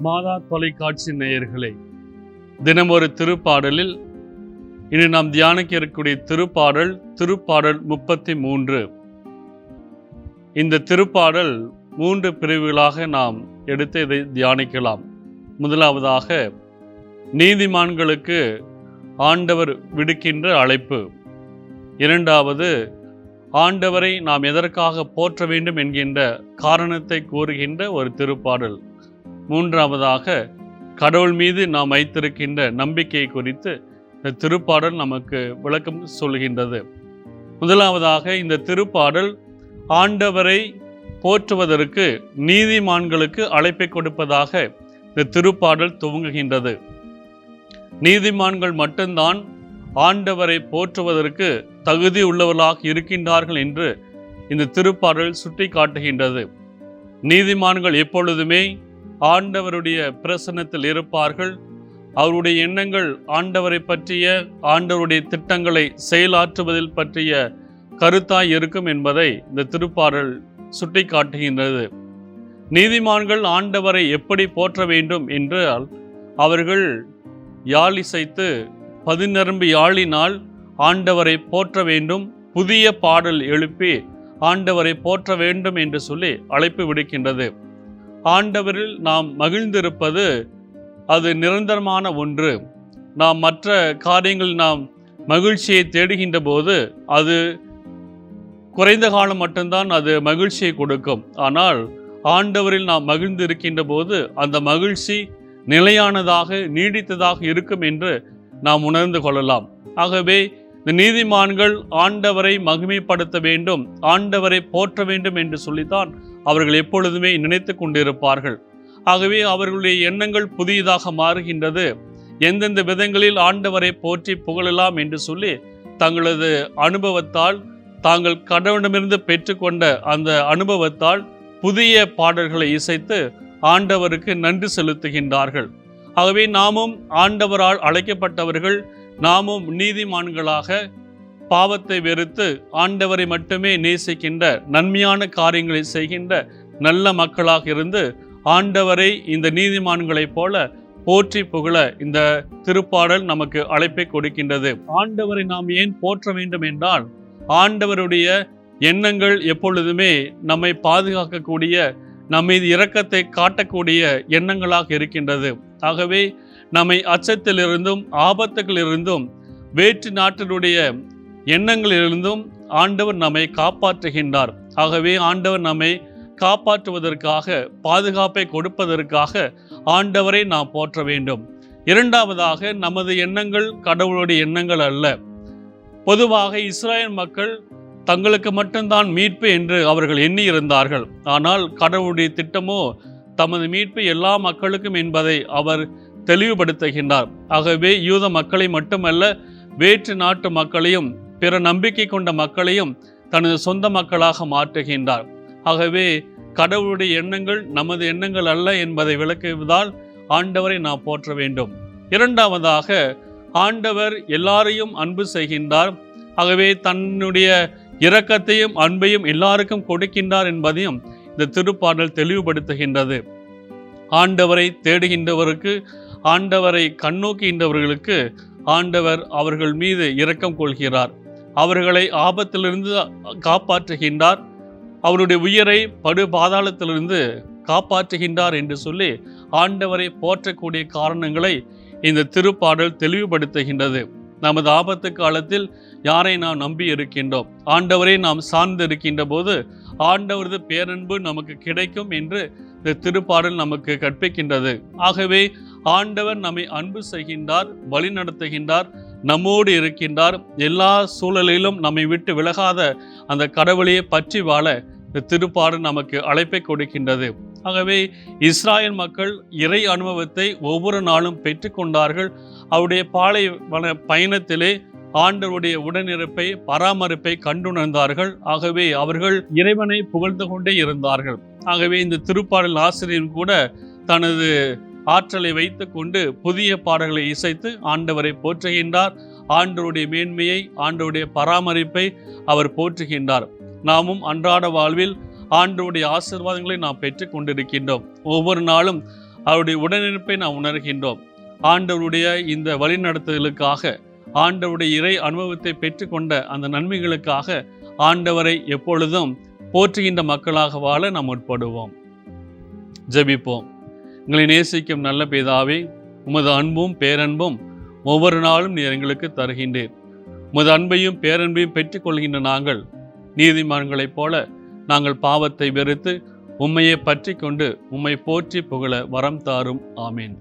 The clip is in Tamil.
மாதா தொலைக்காட்சி நேயர்களே தினம் ஒரு திருப்பாடலில் இனி நாம் தியானிக்க இருக்கக்கூடிய திருப்பாடல் திருப்பாடல் முப்பத்தி மூன்று இந்த திருப்பாடல் மூன்று பிரிவுகளாக நாம் எடுத்து இதை தியானிக்கலாம். முதலாவதாக நீதிமான்களுக்கு ஆண்டவர் விடுக்கின்ற அழைப்பு. இரண்டாவது ஆண்டவரை நாம் எதற்காக போற்ற வேண்டும் என்கின்ற காரணத்தை கூறுகின்ற ஒரு திருப்பாடல். மூன்றாவதாக கடவுள் மீது நாம் வைத்திருக்கின்ற நம்பிக்கை குறித்து இந்த திருப்பாடல் நமக்கு விளக்கம் சொல்கின்றது. முதலாவதாக இந்த திருப்பாடல் ஆண்டவரை போற்றுவதற்கு நீதிமான்களுக்கு அழைப்பை கொடுப்பதாக இந்த திருப்பாடல் துவங்குகின்றது. நீதிமான்கள் மட்டும்தான் ஆண்டவரை போற்றுவதற்கு தகுதி உள்ளவர்களாக இருக்கின்றார்கள் என்று இந்த திருப்பாடல் சுட்டி காட்டுகின்றது நீதிமான்கள் எப்பொழுதுமே ஆண்டவருடைய பிரசன்னத்தில் இருப்பார்கள். அவருடைய எண்ணங்கள் ஆண்டவரை பற்றிய ஆண்டவருடைய திட்டங்களை செயலாற்றுவதில் பற்றிய கருத்தாய் இருக்கும் என்பதை இந்த திருப்பாடல் சுட்டி காட்டுகின்றது நீதிமான்கள் ஆண்டவரை எப்படி போற்ற வேண்டும் என்றால் அவர்கள் யாழ் இசைத்து யாழினால் ஆண்டவரை போற்ற வேண்டும் புதிய பாடல் எழுப்பி ஆண்டவரை போற்ற வேண்டும் என்று சொல்லி அழைப்பு விடுக்கின்றது. ஆண்டவரில் நாம் மகிழ்ந்திருப்பது அது நிரந்தரமான ஒன்று. நாம் மற்ற காரியங்கள் நாம் மகிழ்ச்சியை தேடுகின்ற போது அது குறைந்த காலம் மட்டும்தான் அது மகிழ்ச்சியை கொடுக்கும். ஆனால் ஆண்டவரில் நாம் மகிழ்ந்து இருக்கின்ற போது அந்த மகிழ்ச்சி நிலையானதாக நீடித்ததாக இருக்கும் என்று நாம் உணர்ந்து கொள்ளலாம். ஆகவே இந்த நீதிமான்கள் ஆண்டவரை மகிமைப்படுத்த வேண்டும் ஆண்டவரை போற்ற வேண்டும் என்று சொல்லித்தான் அவர்கள் எப்பொழுதுமே நினைத்து கொண்டிருப்பார்கள். ஆகவே அவர்களுடைய எண்ணங்கள் புதியதாக மாறுகின்றது. எந்தெந்த விதங்களில் ஆண்டவரை போற்றி புகழலாம் என்று சொல்லி தங்களது அனுபவத்தால் தாங்கள் கடவுளிடமிருந்து பெற்றுக்கொண்ட அந்த அனுபவத்தால் புதிய பாடல்களை இசைத்து ஆண்டவருக்கு நன்றி செலுத்துகின்றார்கள். ஆகவே நாமும் ஆண்டவரால் அழைக்கப்பட்டவர்கள் நாமும் நீதிமான்களாக பாவத்தை வெறுத்து ஆண்டவரை மட்டுமே நேசிக்கின்ற நன்மையான காரியங்களை செய்கின்ற நல்ல மக்களாக இருந்து ஆண்டவரை இந்த நீதிமான்களைப் போல போற்றி புகழ இந்த திருப்பாடல் நமக்கு அழைப்பை கொடுக்கின்றது. ஆண்டவரை நாம் ஏன் போற்ற வேண்டும் என்றால் ஆண்டவருடைய எண்ணங்கள் எப்பொழுதுமே நம்மை பாதுகாக்கக்கூடிய நம்மீது இரக்கத்தை காட்டக்கூடிய எண்ணங்களாக இருக்கின்றது. ஆகவே நம்மை அச்சத்திலிருந்தும் ஆபத்துகளிலிருந்தும் வேற்று நாட்டினுடைய எண்ணங்களிலிருந்தும் ஆண்டவர் நம்மை காப்பாற்றுகின்றார். ஆகவே ஆண்டவர் நம்மை காப்பாற்றுவதற்காக பாதுகாப்பை கொடுப்பதற்காக ஆண்டவரை நாம் போற்ற வேண்டும். இரண்டாவதாக நமது எண்ணங்கள் கடவுளுடைய எண்ணங்கள் அல்ல. பொதுவாக இஸ்ரேல் மக்கள் தங்களுக்கு மட்டும்தான் மீட்பு என்று அவர்கள் எண்ணி இருந்தார்கள் ஆனால் கடவுளுடைய திட்டமோ தமது மீட்பு எல்லா மக்களுக்கும் என்பதை அவர் தெளிவுபடுத்துகின்றார். ஆகவே யூத மக்களை மட்டுமல்ல வேற்று நாட்டு மக்களையும் பிற நம்பிக்கை கொண்ட மக்களையும் தனது சொந்த மக்களாக மாற்றுகின்றார். ஆகவே கடவுளுடைய எண்ணங்கள் நமது எண்ணங்கள் அல்ல என்பதை விளக்குவதால் ஆண்டவரை நாம் போற்ற வேண்டும். இரண்டாவதாக ஆண்டவர் எல்லாரையும் அன்பு செய்கின்றார். ஆகவே தன்னுடைய இரக்கத்தையும் அன்பையும் எல்லாருக்கும் கொடுக்கின்றார் என்பதையும் இந்த திருப்பாடல் தெளிவுபடுத்துகின்றது. ஆண்டவரை தேடுகின்றவருக்கு ஆண்டவரை கண்ணோக்கின்றவர்களுக்கு ஆண்டவர் அவர்கள் மீது இரக்கம் கொள்கிறார். அவர்களை ஆபத்திலிருந்து காப்பாற்றுகின்றார். அவருடைய உயிரை படு பாதாளத்திலிருந்து காப்பாற்றுகின்றார் என்று சொல்லி ஆண்டவரை போற்றக்கூடிய காரணங்களை இந்த திருப்பாடல் தெளிவுபடுத்துகின்றது. நமது ஆபத்து காலத்தில் யாரை நாம் நம்பி இருக்கின்றோம்? ஆண்டவரை நாம் சார்ந்து இருக்கின்ற போது ஆண்டவரது பேரன்பு நமக்கு கிடைக்கும் என்று இந்த திருப்பாடல் நமக்கு கற்பிக்கின்றது. ஆகவே ஆண்டவர் நம்மை அன்பு செய்கின்றார் வழி நடத்துகின்றார் நம்மோடு இருக்கின்றார். எல்லா சூழலிலும் நம்மை விட்டு விலகாத அந்த கடவுளையே பற்றி வாழ இந்த திருப்பாடு நமக்கு அழைப்பை கொடுக்கின்றது. ஆகவே இஸ்ராயல் மக்கள் இறை அனுபவத்தை ஒவ்வொரு நாளும் பெற்றுக்கொண்டார்கள் அவருடைய பாலைவன பயணத்திலே ஆண்டவருடைய உடனிருப்பை பராமரிப்பை கண்டுணர்ந்தார்கள். ஆகவே அவர்கள் இறைவனை புகழ்ந்து கொண்டே இருந்தார்கள். ஆகவே இந்த திருப்பாடல் ஆசிரியர் கூட தனது ஆற்றலை வைத்துக்கொண்டு புதிய பாடல்களை இசைத்து ஆண்டவரை போற்றுகின்றார். ஆண்டவருடைய மேன்மையை ஆண்டவருடைய பராமரிப்பை அவர் போற்றுகின்றார். நாமும் அன்றாட வாழ்வில் ஆண்டவருடைய ஆசீர்வாதங்களை நாம் பெற்றுக் கொண்டிருக்கின்றோம். ஒவ்வொரு நாளும் அவருடைய உடனிருப்பை நாம் உணர்கின்றோம். ஆண்டவருடைய இந்த வழிநடத்துதலுக்காக ஆண்டவருடைய இறை அனுபவத்தை பெற்றுக்கொண்ட அந்த நன்மைகளுக்காக ஆண்டவரை எப்பொழுதும் போற்றுகின்ற மக்களாக வாழ நாம் முற்படுவோம். ஜெபிப்போம். எங்களை நேசிக்கும் நல்ல பிதாவே உமது அன்பும் பேரன்பும் ஒவ்வொரு நாளும் நீர் எங்களுக்கு தருகின்றேன் உமது அன்பையும் பேரன்பையும் பெற்றுக்கொள்கின்ற நாங்கள் நீதிமான்களைப் போல நாங்கள் பாவத்தை வெறுத்து உம்மையே பற்றி கொண்டு உம்மை போற்றி புகழ வரம் தாரும். ஆமேன்.